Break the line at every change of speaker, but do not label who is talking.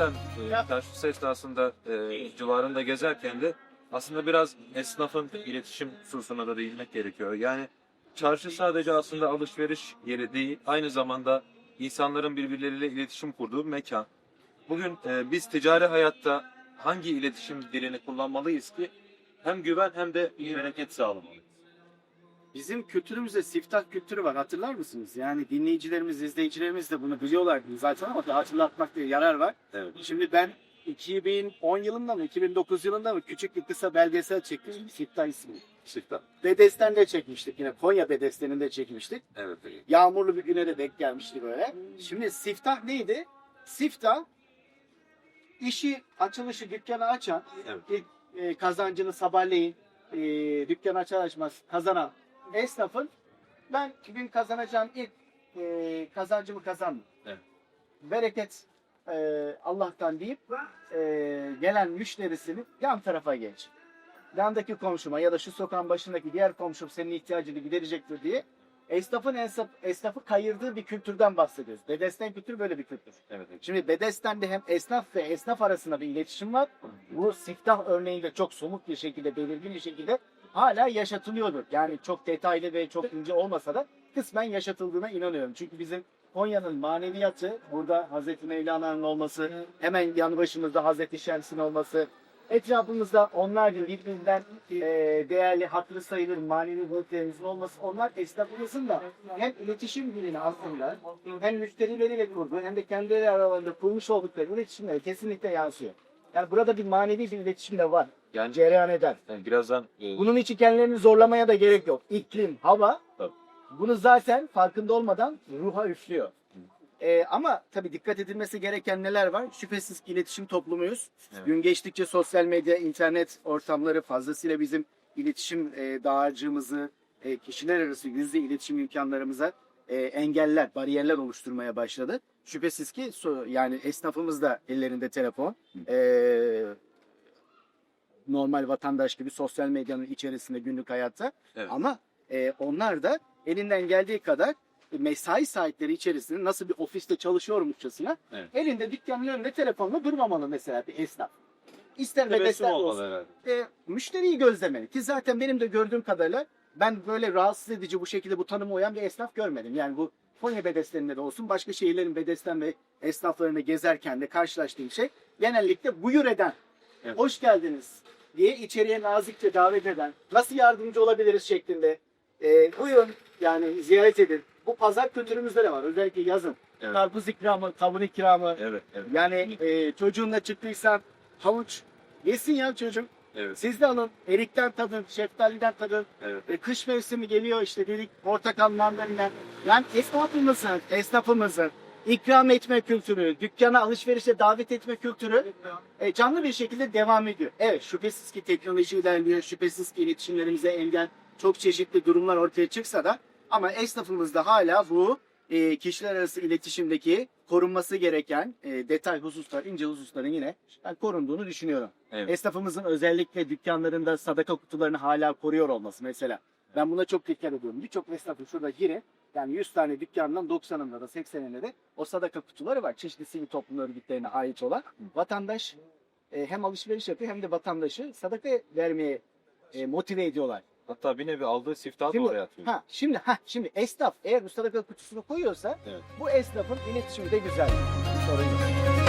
zaten e, çarşısı esnasında e, civarında gezerken de aslında biraz esnafın iletişim hususuna da değinmek gerekiyor. Yani çarşı sadece aslında alışveriş yeri değil, aynı zamanda insanların birbirleriyle iletişim kurduğu mekan. Bugün e, biz ticari hayatta hangi iletişim dilini kullanmalıyız ki hem güven hem de bereket sağlamalıyız?
Bizim kültürümüzde siftah kültürü var hatırlar mısınız? Yani dinleyicilerimiz, izleyicilerimiz de bunu biliyorlar zaten ama da hatırlatmakta yarar var.
Evet.
Şimdi ben 2010 yılında mı 2009 yılında mı küçük bir kısa belgesel çektim Siftah ismi.
Siftah.
Bedesten'de çekmiştik yine Konya Bedesten'inde çekmiştik.
Evet.
Yağmurlu bir güne de denk gelmişti böyle. Şimdi siftah neydi? Siftah işi açılışı dükkanı açan
Evet.
ilk e, kazancını sabahleyin e, dükkan açar açmaz kazanan esnafın ben gün kazanacağım ilk e, kazancımı kazandım.
Evet.
Bereket e, Allah'tan deyip e, gelen müşterisini yan tarafa geç. Yandaki komşuma ya da şu sokağın başındaki diğer komşum senin ihtiyacını giderecektir diye esnafın esnaf, esnafı kayırdığı bir kültürden bahsediyoruz. Bedesten kültürü böyle bir kültür.
Evet.
Şimdi Bedesten'de hem esnaf ve esnaf arasında bir iletişim var. Bu siftah örneğinde çok somut bir şekilde, belirgin bir şekilde hala yaşatılıyordur. Yani çok detaylı ve çok ince olmasa da kısmen yaşatıldığına inanıyorum. Çünkü bizim Konya'nın maneviyatı, burada Hazreti Mevlana'nın olması, hemen yanı başımızda Hazreti Şems'in olması, etrafımızda onlarca birbirinden e, değerli, hatırı sayılır manevi büyüklerimizin olması, onlar esnafımızın da hem iletişim dilini aslında hem müşterileriyle kurduğu hem de kendileri aralarında kurmuş oldukları iletişimlere kesinlikle yansıyor. Yani burada bir manevi bir iletişim de var.
Yani,
Cereyan eder.
yani birazdan e,
Bunun için kendilerini zorlamaya da gerek yok. İklim, hava
Tabii.
bunu zaten farkında olmadan ruha üflüyor. Ee, ama tabii dikkat edilmesi gereken neler var? Şüphesiz ki iletişim toplumuyuz.
Evet.
Gün geçtikçe sosyal medya, internet ortamları fazlasıyla bizim iletişim e, dağarcığımızı, e, kişiler arası yüzde iletişim imkanlarımıza e, engeller, bariyerler oluşturmaya başladı. Şüphesiz ki yani esnafımız da ellerinde telefon. E, normal vatandaş gibi sosyal medyanın içerisinde günlük hayatta.
Evet.
Ama e, onlar da elinden geldiği kadar mesai saatleri içerisinde nasıl bir ofiste çalışıyormuşçasına
Evet.
elinde dükkanın önünde telefonla durmamalı mesela bir esnaf. İster
tebessüm olmalı
olsun.
herhalde.
E, müşteriyi gözlemeli ki zaten benim de gördüğüm kadarıyla ben böyle rahatsız edici bu şekilde bu tanıma uyan bir esnaf görmedim. Yani bu Konya bedesteninde de olsun başka şehirlerin bedesten ve esnaflarını gezerken de karşılaştığım şey genellikle buyur eden,
Evet.
hoş geldiniz diye içeriye nazikçe davet eden, nasıl yardımcı olabiliriz şeklinde e, buyurun yani ziyaret edin. Bu pazar kültürümüzde de var özellikle yazın.
Evet.
Karpuz ikramı, kavun ikramı.
Evet. Evet.
Yani e, çocuğunla çıktıysan havuç yesin ya çocuk.
Evet.
Siz de alın. Erikten tadın, şeftaliden tadın.
Evet.
E, kış mevsimi geliyor işte dedik portakal mandalina. Yani esnafımızın, esnafımızın ikram etme kültürü, dükkana alışverişe davet etme kültürü e, canlı bir şekilde devam ediyor. Evet şüphesiz ki teknoloji ilerliyor, şüphesiz ki iletişimlerimize engel çok çeşitli durumlar ortaya çıksa da ama esnafımızda hala bu e, kişiler arası iletişimdeki korunması gereken e, detay hususlar, ince hususların yine ben korunduğunu düşünüyorum.
Evet.
Esnafımızın özellikle dükkanlarında sadaka kutularını hala koruyor olması mesela. Ben buna çok dikkat ediyorum. Birçok esnafın şurada girin. Yani 100 tane dükkandan 90'ında da 80'inde de o sadaka kutuları var. Çeşitli sivil toplum örgütlerine ait olan. Vatandaş e, hem alışveriş yapıyor hem de vatandaşı sadaka vermeye e, motive ediyorlar.
Hatta bir nevi aldığı siftahı da
Şimdi,
oraya atıyor.
ha, şimdi, ha, şimdi esnaf eğer sadaka kutusunu koyuyorsa
Evet.
bu esnafın iletişimi de güzel. Sorun yok.